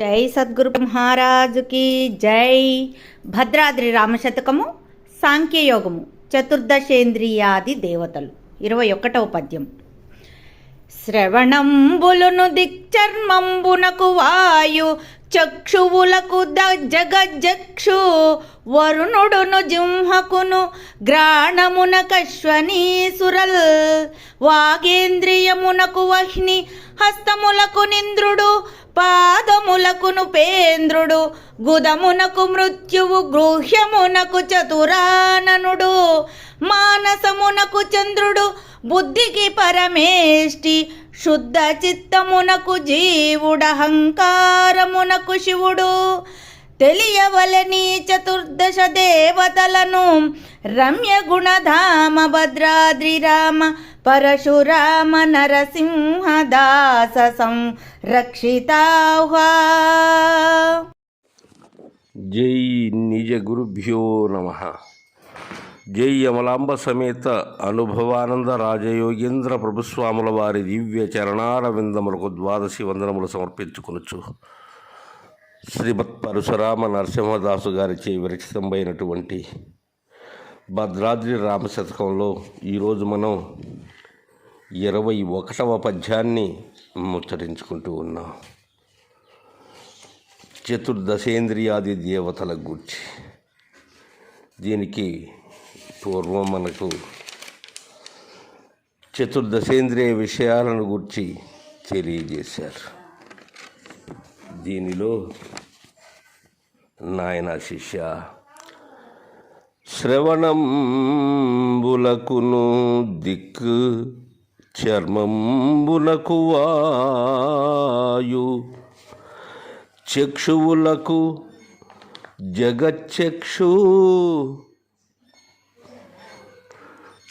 జై సద్గురు మహారాజుకి జై. భద్రాద్రి రామశతకము సాంఖ్యయోగము చతుర్దశేంద్రియాది దేవతలు. ఇరవై ఒకటవ పద్యం. శ్రవణంబులును దిక్చర్మంబునకు వాయు చక్షువులకు ద జగజ్జక్షు. వరుణుడును జింహకును గ్రాణమున కశ్వనీసురల్ వాగేంద్రియమునకు వహ్ని హస్తములకు నింద్రుడు పాదములకును పేంద్రుడు గుదమునకు మృత్యువు గృహ్యమునకు చతురాననుడు మానసమునకు చంద్రుడు బుద్ధికి పరమేష్టి శుద్ధ చిత్తమునకు జీవుడహంకారమునకు శివుడు. తెలియవలని చతుర్దశ దేవతలను. రమ్య గుణధామ భద్రాద్రి రామ పరశురామ నరసింహదాస సంరక్షితాహ్వా జై నిజ గురుభ్యో నమ. జై అమలాంబ సమేత అనుభవానంద రాజయోగేంద్ర ప్రభుస్వాముల వారి దివ్య చరణారవిందములకు ద్వాదశి వందనములు సమర్పించుకొనొచ్చు శ్రీమత్ పరశురామ నరసింహదాసు గారిచే విరచితమైనటువంటి భద్రాద్రి రామశతకంలో ఈరోజు మనం ఇరవై ఒకటవ పద్యాన్ని ముచ్చరించుకుంటూ ఉన్నాం. చతుర్దశేంద్రియాది దేవతల గూర్చి. దీనికి పూర్వం మనకు చతుర్దశేంద్రియ విషయాలను గురించి తెలియజేశారు. దీనిలో నాయన శిష్య శ్రవణంబులకును దిక్కు చర్మంబునకు వాయు చక్షువులకు జగచ్చక్షు.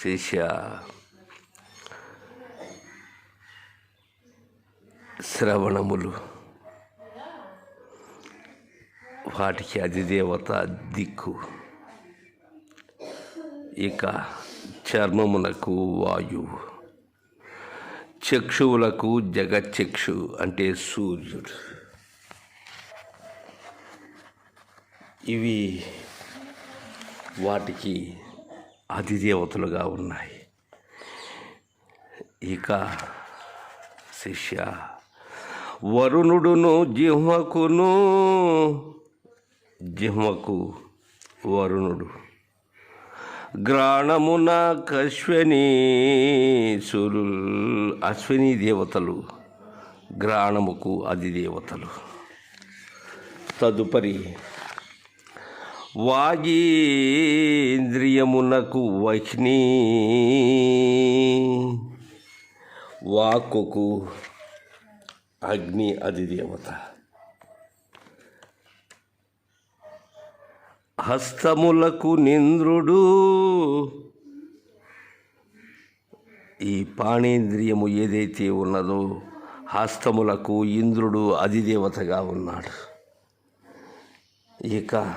శిష్య శ్రవణములు వాటికి అధిదేవత దిక్కు. ఇక చర్మమునకు వాయువు చక్షువులకు జగచ్చక్షు అంటే సూర్యుడు. ఇవి వాటికి అధిదేవతలుగా ఉన్నాయి. ఇక శిష్య వరుణుడును జిహ్మకును జిహ్మకు వరుణుడు గ్రాణమున కశ్వని సురుల్ అశ్విని దేవతలు గ్రాణముకు అధిదేవతలు తదుపరి వాగీంద్రియమునకు వహ్ని వాక్కుకు అగ్ని అధిదేవత. హస్తములకు నింద్రుడు. ఈ పాణేంద్రియము ఏదైతే ఉన్నదో హస్తములకు ఇంద్రుడు అధిదేవతగా ఉన్నాడు. ఇక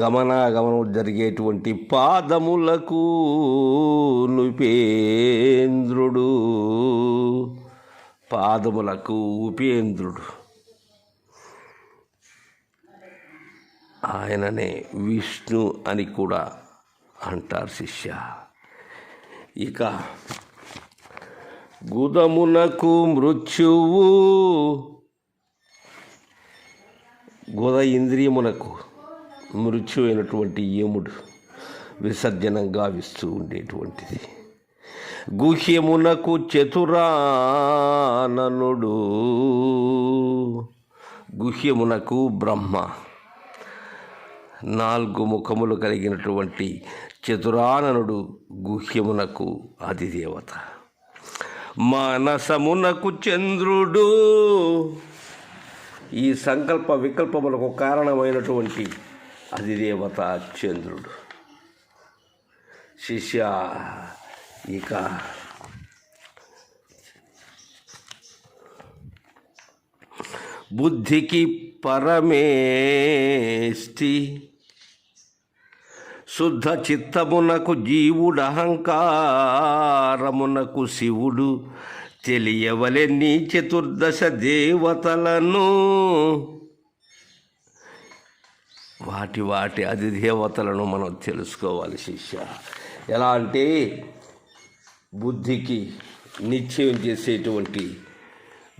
గమనాగమనం జరిగేటువంటి పాదములకు నుపేంద్రుడు. పాదములకు ఉపేంద్రుడు. ఆయననే విష్ణు అని కూడా అంటారు శిష్య. ఇక గుదమునకు మృత్యువు గుద ఇంద్రియమునకు మృత్యు అయినటువంటి యముడు విసర్జనంగా విస్తూ ఉండేటువంటిది. గుహ్యమునకు చతురాననుడు గుహ్యమునకు బ్రహ్మ. నాలుగు ముఖములు కలిగినటువంటి చతురాననుడు గుహ్యమునకు అధిదేవత. మానసమునకు చంద్రుడు. ఈ సంకల్ప వికల్పములకు కారణమైనటువంటి అధిదేవత చంద్రుడు. శిష్య ఇక బుద్ధికి పరమేష్టి. శుద్ధ చిత్తమునకు జీవుడు అహంకారమునకు శివుడు నీ చతుర్దశ దేవతలను. వాటి వాటి అది దేవతలను మనం తెలుసుకోవాలి శిష్య. ఎలా అంటే బుద్ధికి నిశ్చయం చేసేటువంటి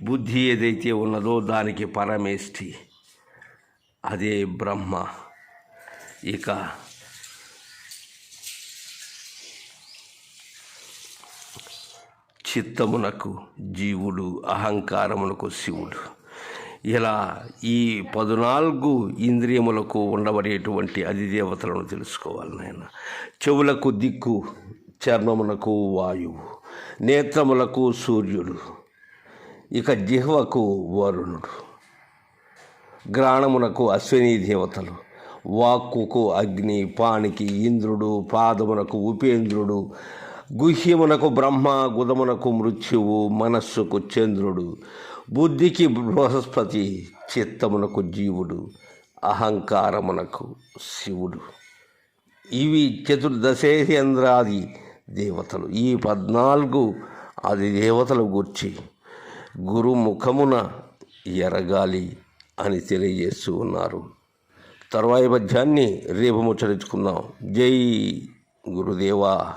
బుద్ధి ఏదైతే ఉన్నదో దానికి పరమేష్ఠి అదే బ్రహ్మ. ఇక చిత్తమునకు జీవుడు అహంకారమునకు శివుడు. ఇలా ఈ పద్నాలుగు ఇంద్రియములకు ఉండబడేటువంటి అధిదేవతలను తెలుసుకోవాలి నాయన. చెవులకు దిక్కు చర్మమునకు వాయువు నేత్రములకు సూర్యుడు ఇక జిహ్వకు వరుణుడు. గ్రాణమునకు అశ్విని దేవతలు వాక్కుకు అగ్ని పానికి ఇంద్రుడు పాదమునకు ఉపేంద్రుడు గుహ్యమునకు బ్రహ్మ గుదమునకు మృత్యువు మనస్సుకు చంద్రుడు బుద్ధికి బృహస్పతి చిత్తమునకు జీవుడు అహంకారమునకు శివుడు. ఇవి చతుర్దశేంద్రాది దేవతలు. ఈ పద్నాలుగు అది దేవతలు గుర్చి గురుముఖమున ఎరగాలి అని తెలియజేస్తూ ఉన్నారు. తర్వాయి పద్యాన్ని రేపు ముచ్చరించుకుందాం. జై గురుదేవా.